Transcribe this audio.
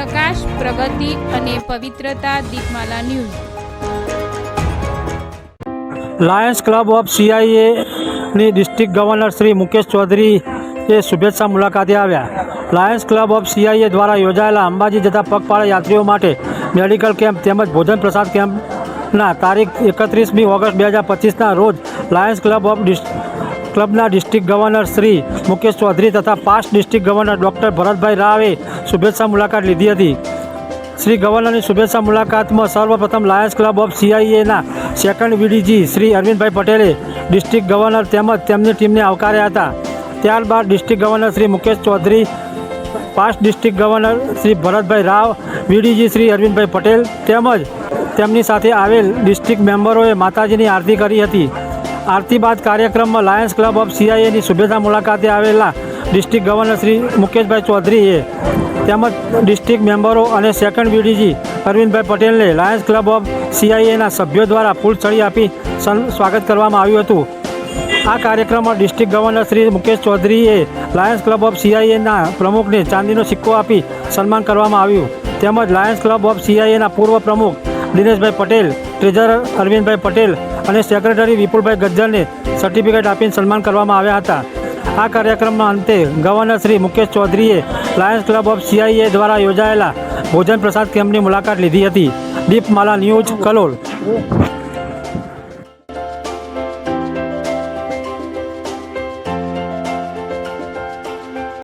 વિકાસ પ્રગતિ અને પવિત્રતા Deepmala news. Lions club of સીઆઈએની district governor Shri Mukesh Chaudhary એ શુભેચ્છા મુલાકાતે આવ્યા. લાયન્સ ક્લબ ઓફ સીઆઈએ દ્વારા યોજાયેલા અંબાજી જતા પગપાળા યાત્રીઓ માટે મેડિકલ કેમ્પ તેમજ ભોજન પ્રસાદ કેમ્પના તારીખ એકત્રીસમી ઓગસ્ટ બે હજાર પચીસના રોજ લાયન્સ ક્લબ ઓફ ડિસ ક્લબના ડિસ્ટ્રિક્ટ ગવર્નર શ્રી મુકેશ ચૌધરી તથા past district governor doctor Bharatbhai રાવે શુભેચ્છા મુલાકાત લીધી હતી. શ્રી ગવર્નરની શુભેચ્છા મુલાકાતમાં સર્વપ્રથમ લાયન્સ ક્લબ ઓફ સીઆઈએના સેકન્ડ વીડીજી શ્રી અરવિંદભાઈ પટેલે ડિસ્ટ્રિક્ટ ગવર્નર તેમજ તેમની ટીમને આવકાર્યા હતા. ત્યારબાદ district governor Shri Mukesh Chaudhary past district governor Shri Bharatbhai Rao, VDG Shri Arvindbhai Patel તેમજ તેમની સાથે આવેલ ડિસ્ટ્રિક્ટ મેમ્બરોએ માતાજીની આરતી કરી હતી. આરતી બાદ કાર્યક્રમમાં લાયન્સ ક્લબ ઓફ સીઆઈએની શુભેચ્છા મુલાકાતે આવેલા ડિસ્ટ્રિક્ટ ગવર્નર શ્રી મુકેશભાઈ ચૌધરીએ તેમજ ડિસ્ટ્રિક્ટ મેમ્બરો અને સેકન્ડ વીડીજી અરવિંદભાઈ પટેલને લાયન્સ ક્લબ ઓફ સીઆઈએના સભ્યો દ્વારા ફૂલ છડી આપી સ્વાગત કરવામાં આવ્યું હતું. આ કાર્યક્રમમાં ડિસ્ટ્રિક્ટ ગવર્નર શ્રી મુકેશ ચૌધરીએ લાયન્સ ક્લબ ઓફ સીઆઈએના પ્રમુખને ચાંદીનો સિક્કો આપી સન્માન કરવામાં આવ્યું. તેમજ લાયન્સ ક્લબ ઓફ સીઆઈએના પૂર્વ પ્રમુખ દિનેશભાઈ પટેલ, ટ્રેઝરર અરવિંદભાઈ પટેલ અને સેક્રેટરી વિપુલભાઈ ગજ્જરને સર્ટિફિકેટ આપીને સન્માન કરવામાં આવ્યા હતા. આ કાર્યક્રમના અંતે ગવર્નર શ્રી મુકેશ ચૌધરીએ લાયન્સ ક્લબ ઓફ સીઆઈએ દ્વારા યોજાયેલા ભોજન પ્રસાદ કેમ્પની મુલાકાત લીધી હતી. દીપમાલા ન્યૂઝ કલોલ.